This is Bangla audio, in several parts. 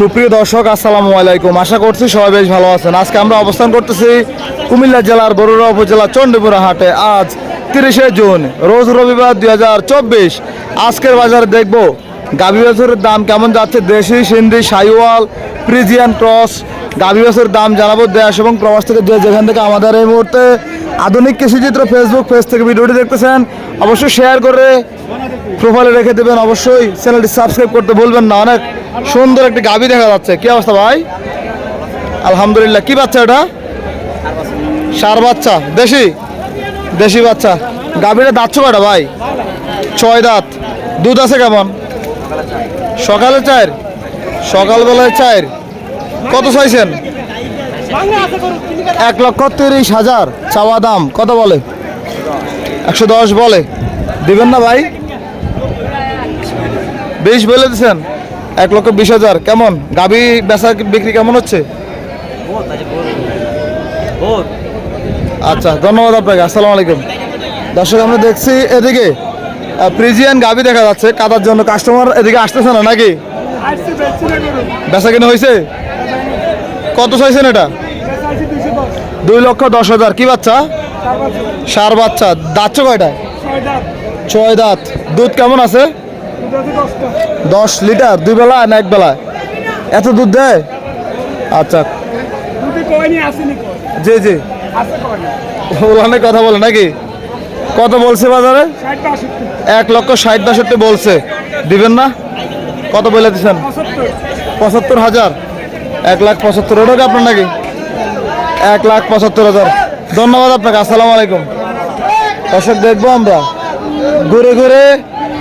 সুপ্রিয় দর্শক, আসসালামু আলাইকুম। আশা করছি সবাই বেশ ভালো আছেন। আজকে আমরা অবস্থান করতেছি কুমিল্লা জেলার বরুড়া উপজেলা চণ্ডীপুরা হাটে। আজ তিরিশে জুন, রোজ রবিবার দুই হাজার চব্বিশ। আজকের বাজারে দেখব গাভী বাছুরের দাম কেমন যাচ্ছে? দেশি, সিন্ধি, সাইওয়াল প্রিজিয়ান ক্রস। গাভী বাছুরের দাম জানাব দেশ এবং প্রবাস থেকে যে যেখান থেকে আমাদের এই মুহূর্তে আধুনিক কৃষিচিত্র ফেসবুক পেজ থেকে ভিডিওটি দেখতেছেন, অবশ্যই শেয়ার করে প্রোফাইলে রেখে দেবেন। অবশ্যই চ্যানেলটি সাবস্ক্রাইব করতে ভুলবেন না। অনেক সুন্দর একটি গাবি দেখা যাচ্ছে। কি অবস্থা ভাই? আলহামদুলিল্লাহ। কি বাচ্চা এটা? সার বাচ্চা। দেশি? দেশি বাচ্চা। গাভীটা দাঁত কয়টা ভাই? ছয় দাঁত। দুধ আছে কেমন? সকালে চার সকালবেলায় চায়ের। কত চাইছেন? এক লক্ষ তিরিশ হাজার। চাওয়া দাম। কত বলে? একশো দশ বলে। দিবেন না ভাই? বিশ বলে দিচ্ছেন এক লক্ষ বিশ হাজার। কেমন? গাবি বেচা বিক্রি কেমন হচ্ছে? আচ্ছা ধন্যবাদ আপনাকে আসসালামু আলাইকুম। দর্শক আমরা দেখছি এদিকে প্রিজিয়ান গাবি দেখা যাচ্ছে কাদার জন্য কাস্টমার এদিকে আসতেছে না নাকি? বেচা কিনে হয়েছে কত চাইছেন এটা? দুই লক্ষ দশ হাজার। কি বাচ্চা? সার বাচ্চা। দাঁত কয়টা? ছয় দাঁত। দুধ কেমন আছে? দশ লিটার, দুই বেলা না এক বেলা এত দুধ দেয়? আচ্ছা। জি জি। ওলানে কথা বলে নাকি? কত বলছে বাজারে? এক লক্ষ ষাট বাষট্টি বলছে। দিবেন না? কত বলে দিচ্ছেন পঁচাত্তর হাজার। এক লাখ পঁচাত্তর। ওটা আপনার নাকি? এক লাখ পঁচাত্তর হাজার। ধন্যবাদ আপনাকে। আসসালামু আলাইকুম। দর্শক, দেখব আমরা। ঘুরে ঘুরে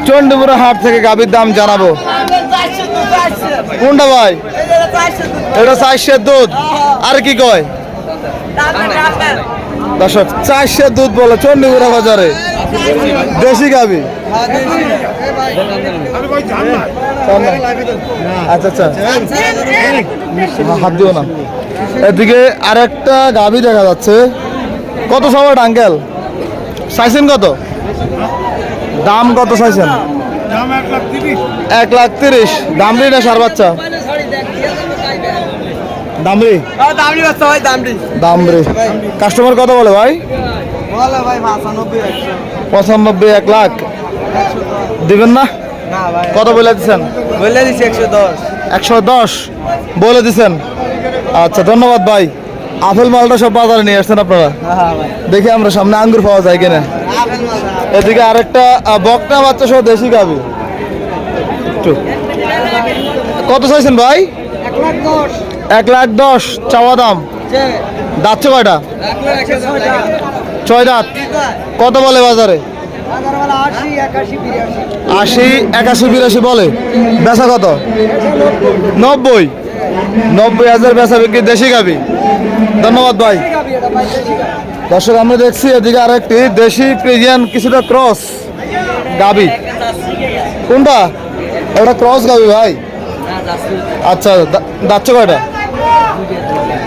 চণ্ডীপুরা হাট থেকে গাভীর দাম জানাব। কোনটা ভাই? এটা চারশের দুধ। আর কি কয়? দর্শক চারশের দুধ বলে চণ্ডীপুরা বাজারে। দেশি গাবি আচ্ছা আচ্ছা। হাত দিও না। এদিকে আরেকটা গাবি দেখা যাচ্ছে। কত সময় আঙ্কেল? চাইছেন কত? দাম কত চাইছেন? এক লাখ তিরিশ। দামরি না সার বাচ্চা? দামড়ি? দামড়ি কাস্টমার কত বলে ভাই? পঁচানব্বই এক লাখ। দিবেন না? না কত বলে দিচ্ছেন বলে দিছি একশো দশ। একশো দশ। বলে দিচ্ছেন আচ্ছা ধন্যবাদ ভাই। আপেল মালটা সব বাজারে নিয়ে আসছেন আপনারা? হ্যাঁ দেখি আমরা সামনে আঙ্গুর পাওয়া যায় কিনা। আপেল এদিকে আরেকটা বকনা বাচ্চা সহ দেশি গাবি। কত চাইছেন ভাই? এক লাখ দশ। চাওয়া দাম। দাচ্ছে কয়টা? ছয় দাঁত। কত বলে বাজারে? আশি একাশি বিরাশি। আশি একাশি বিরাশি বলে। বেচা কত? নব্বই। নব্বই হাজার বেচা বিক্রি দেশি গাবি। ধন্যবাদ ভাই। দর্শক আমরা দেখছি এদিকে আর একটি দেশি প্রিজিয়ান কিছুটা ক্রস গাবি। কোনটা? এটা ক্রস গাবি ভাই? আচ্ছা দা- দাঁতছে কয়টা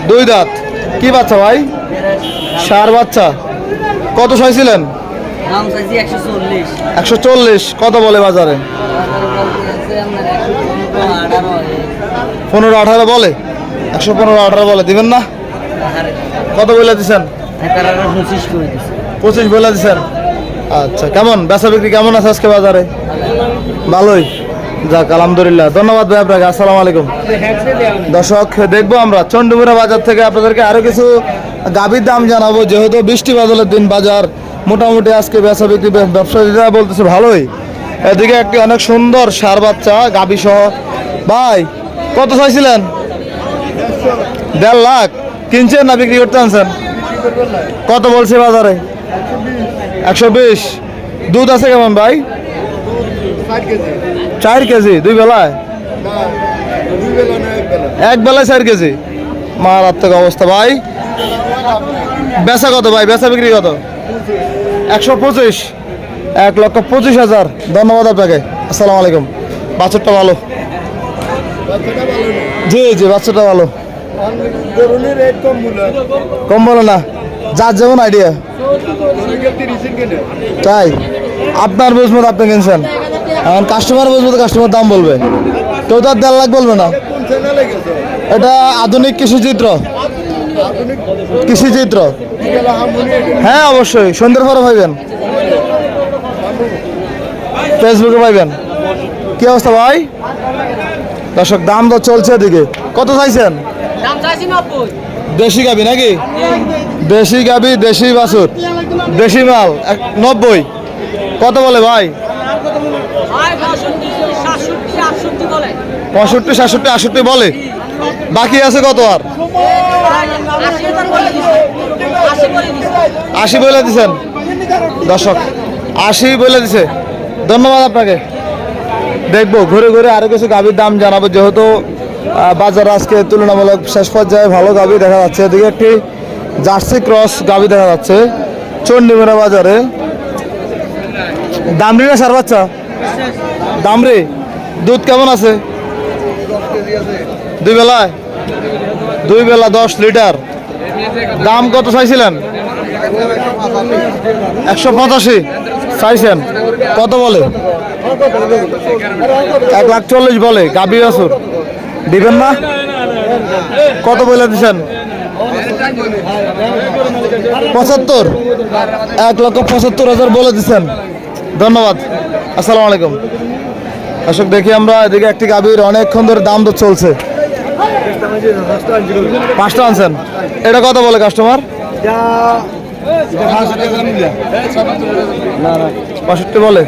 দুই দাঁত। কি বাচ্চা ভাই? সার বাচ্চা। কত চাইছিলেন একশো চল্লিশ। কত বলে বাজারে? পনেরো আঠারো বলে? একশো পনেরো আঠারো বলে। দিবেন না? কত বলে দিছেন? পঁচিশ বলে দিছেন? আচ্ছা কেমন? বেচা বিক্রি কেমন আছে আজকে বাজারে? ভালোই। যাক আলহামদুলিল্লাহ। ধন্যবাদ ভাই আপনাকে। আসসালামু আলাইকুম। দর্শক দেখব আমরা চন্ডীমুড়া বাজার থেকে আপনাদেরকে আরও কিছু গাভীর দাম জানাব। যেহেতু বৃষ্টি বাদলের দিন বাজার মোটামুটি আজকে বেচা বিক্রি ব্যবসায়ীরা বলতেছে ভালোই। এদিকে একটি অনেক সুন্দর সার বাচ্চা গাভী সহ ভাই কত চাইছিলেন? দেড় লাখ। কিনছেন না বিক্রি করতে আনছেন? কত বলছে বাজারে? একশো বিশ। দুধ আছে কেমন ভাই? চার কেজি। দুই বেলায়? এক বেলায় চার কেজি। মারাত্মক অবস্থা ভাই। বেচা কত ভাই? বেচা বিক্রি কত? একশো পঁচিশ। এক লক্ষ পঁচিশ হাজার। ধন্যবাদ আপনাকে। আসসালামু আলাইকুম। বাছরটা ভালো? জি জি, বাচ্চাটা ভালো। কম বলে। না যার যেমন আইডিয়া তাই, আপনার বুঝব আপনি কিনছেন। এখন কাস্টমার বুঝব কাস্টমার দাম বলবে। কেউ তো আর দেড় লাখ বলবে না। এটা আধুনিক কৃষিচিত্র কৃষিচিত্র হ্যাঁ অবশ্যই, সন্ধ্যের পরে পাইবেন। ফেসবুকে পাইবেন। কি অবস্থা ভাই? দর্শক, দাম তো চলছে এদিকে। কত চাইছেন? দেশি গাবি নাকি? দেশি গাবি দেশি বাছুর দেশি মাল এক- নব্বই। কত বলে ভাই? পঁয়ষট্টি সাতষট্টি আটষট্টি বলে? বাকি আছে কত আর? আশি বলে দিছেন? দর্শক আশি বলে দিছে। ধন্যবাদ আপনাকে। দেখব ঘুরে ঘুরে আরও কিছু গাভীর দাম জানাব যেহেতু বাজার আজকে তুলনামূলক শেষ পর্যায়ে ভালো গাভী দেখা যাচ্ছে। এদিকে একটি জার্সি ক্রস গাভী দেখা যাচ্ছে। চণ্ডীমেরা বাজারে। দামরি না সার বাচ্চা? দামরি। দুধ কেমন আছে? দুই বেলায়? দুই বেলা দশ লিটার। দাম কত চাইছিলেন? একশো পঁচাশি। চাইছেন। কত বলে? এক লাখ চল্লিশ বলে, গাবি বাছুর। দিবেন না? কত বলে দিছেন? পঁচাত্তর। এক লক্ষ পঁচাত্তর হাজার বলে দিছেন। ধন্যবাদ। আসসালামু আলাইকুম। অশোক দেখি আমরা এদিকে একটি গাভীর অনেকক্ষণ ধরে দাম তো চলছে। পাঁচটা আনছেন। এটা কত বলে কাস্টমার পঁয়ষট্টি বলে।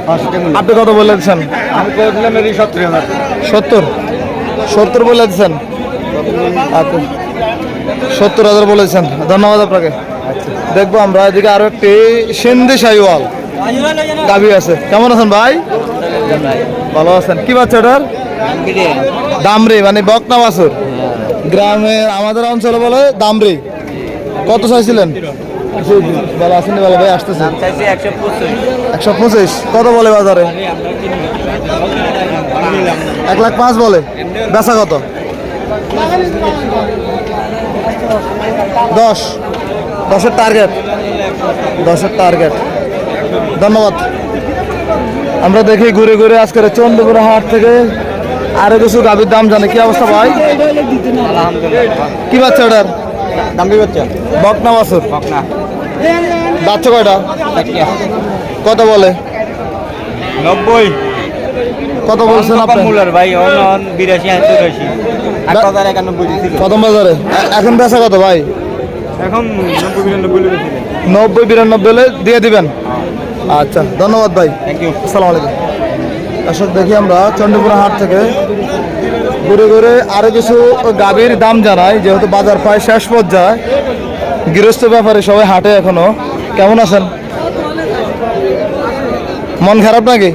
আপনি কত বলে দিচ্ছেন আমি করেছিলাম এরই সত্তর। সত্তর বলে দিচ্ছেন আচ্ছা। সত্তর হাজার বলেছেন ধন্যবাদ আপনাকে। দেখব আমরা এদিকে আরও একটি সিন্ধি সাইওয়াল দাবি আছে। কেমন আছেন ভাই? ভালো আছেন। কি বাচ্চা ওটার দামরি মানে বকনা বাছুর। গ্রামে, আমাদের অঞ্চলে বলে দামরি কত চাইছিলেন? ভালো আছেন ভালো? ভাই, আসতেছে। একশো পঁচিশ। কত বলে বাজারে? এক লাখ পাঁচ বলে। বেচা কত? দশ। দশের টার্গেট দশের টার্গেট ধন্যবাদ। আমরা দেখি ঘুরে ঘুরে আজকের চন্দ্রপুর হাট থেকে আরও কিছু গাভীর দাম জানে। কি অবস্থা ভাই? কি বাচ্চা ওটার? দামবি বাচ্চা? বকনা বাছুর। না বাচ্চা কয়টা? কত বলে? নব্বই। কত বলছেন আপনি মূলার ভাই অন বিরাশি আর চৌরাশি আট বা- হাজার একানব্বই ছিল। প্রথম বাজারে। এখন বেচা কত ভাই? এখন নব্বই বিরানব্বই লেগেছিল নব্বই বিরানব্বই হলে দিয়ে দিবেন? আচ্ছা ধন্যবাদ ভাই। থ্যাংক ইউ আসসালামু আলাইকুম। দর্শক দেখি আমরা চন্ডীপুরা হাট থেকে। ঘুরে ঘুরে আরও কিছু গাভীর দাম জানাই যেহেতু বাজার প্রায় শেষ পর্যায়ে। গৃহস্থ ব্যাপারে সবাই হাটে এখনও। কেমন আছেন? মন খারাপ নাকি?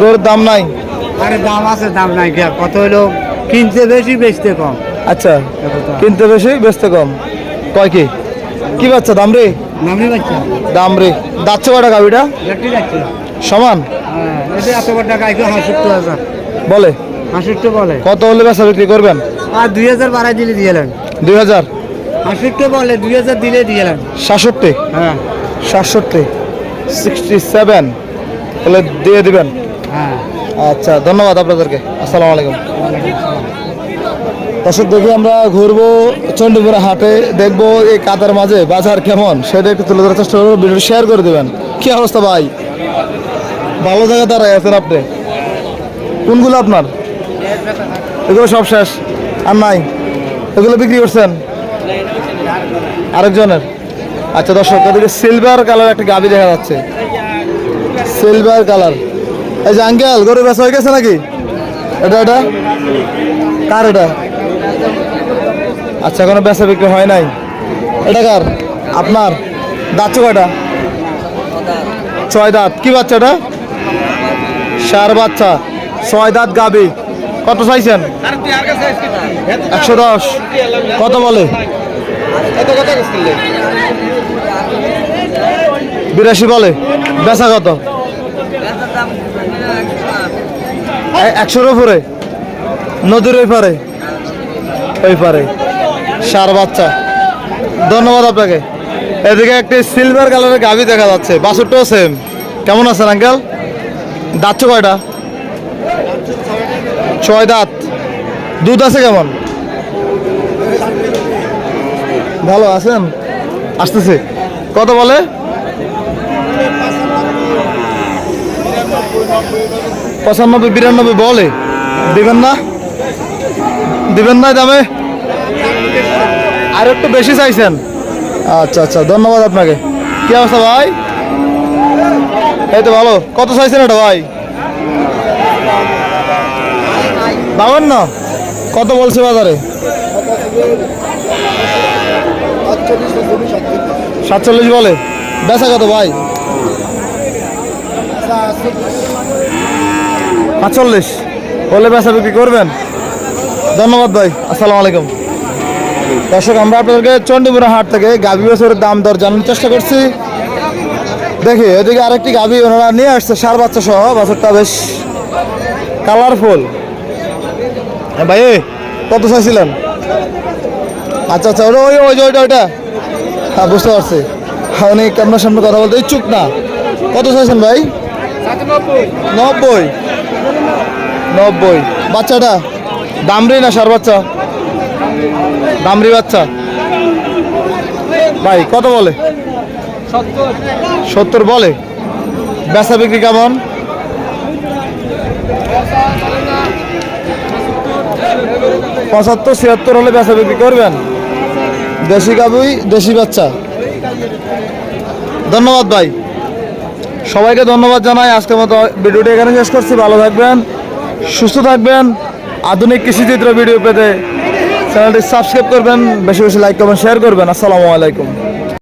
গরুর দাম নাই? আরে দাম আছে দাম নাই কে কত হলো কিনতে বেশি বেচতে কম। আচ্ছা কিনতে বেশি বেচতে কম। কয় কি? কি বাচ্চা দাম রে? দাম রে দাচ্ছে গাভিটা একটি সমান? হ্যাঁ বলে? বলে। কত হলে বেচা বিক্রি করবেন? আর দুই হাজার বাড়াই দিলে দিয়েলেন দুই হাজার? হাসিট্টু বলে দুই হাজার দিলে দিয়েলেন সাতষট্টি? হ্যাঁ। সাতষট্টি। সিক্সটি সেভেন তাহলে দিয়ে দিবেন। হ্যাঁ। আচ্ছা ধন্যবাদ আপনাদেরকে। আসসালামু আলাইকুম। দর্শক দেখি আমরা ঘুরবো চণ্ডীপুরা হাটে। দেখব এই কাতার মাঝে বাজার কেমন সেটা একটু তুলে ধরার চেষ্টা করব। ভিডিও শেয়ার করে দেবেন। কি অবস্থা ভাই? ভালো জায়গা দাঁড়ায় আছেন আপনি? কোনগুলো আপনার? এগুলো সব শেষ। আর নাই? এগুলো বিক্রি করছেন? আরেকজনের? আচ্ছা দর্শক এদিকে সিলভার কালার একটা গাবি দেখা যাচ্ছে। সিলভার কালার এই যে আঙ্কেল গরু বেচা হয়ে গেছে নাকি? এটা এটা? কার এটা? আচ্ছা এখনও বেচা বিক্রি হয় নাই। এটা কার? আপনার? দাঁত কয়টা? ছয় দাঁত। কি বাচ্চা এটা? সার বাচ্চা। ছয় দাঁত গাবি কত চাইছেন? একশো দশ। কত বলে? বিরাশি বলে। বেচা কত? একশোর উপরে। নদীর ওই পারে। ওই পারে। সার বাচ্চা। ধন্যবাদ আপনাকে। এদিকে একটি সিলভার কালারের গাভি দেখা যাচ্ছে। বাসুরটাও সেম কেমন আছেন আঙ্কেল দাচ্ছ কয়টা? ছয় দাঁত। দুধ আছে কেমন? ভালো আছেন? আসতেছে। কত বলে? পঁচানব্বই, বিরানব্বই বলে। দিবেন না? দিবেন না দামে? আর একটু বেশি চাইছেন? আচ্ছা আচ্ছা ধন্যবাদ আপনাকে। কি অবস্থা ভাই? এই তো ভালো। কত চাইছেন এটা ভাই? বাবান্ন কত বলছে বাজারে? সাতচল্লিশ বলে। বেচা কত ভাই? পাঁচচল্লিশ। বলে বেচা বিক্রি করবেন? ধন্যবাদ ভাই, আসসালামু আলাইকুম। দর্শক, আমরা আপনাদেরকে চণ্ডীপুরা হাট থেকে গাভী বছরের দাম দর জানার চেষ্টা করছি। দেখি, এদিকে আরেকটি গাভী ওনারা নিয়ে আসছে, সার বাচ্চা সহ, বাছরটা বেশ কালারফুল ভাই কত চাইছিলেন? আচ্ছা আচ্ছা ওই ওই যে ওইটা ওইটা। হ্যাঁ বুঝতে পারছি। হ্যাঁ উনি আপনার সামনে কথা বলতে ইচ্ছুক না। কত চাইছেন ভাই? নব্বই। নব্বই। বাচ্চাটা? দামরি না সার বাচ্চা? দামরি বাচ্চা। ভাই, কত বলে? সত্তর বলে। বেচা বিক্রি কেমন? পঁচাত্তর, ছিয়াত্তর হলে বেচা বিক্রি করবেন? দেশি গাবুই দেশি বাচ্চা। ধন্যবাদ ভাই। সবাইকে ধন্যবাদ জানাই। আজকের মতো ভিডিওটি এখানে শেষ করছি। ভালো থাকবেন। সুস্থ থাকবেন। আধুনিক কৃষিচিত্র ভিডিও পেতে চ্যানেলটি সাবস্ক্রাইব করবেন, বেশি বেশি লাইক করবেন শেয়ার করবেন। আসসালামু আলাইকুম।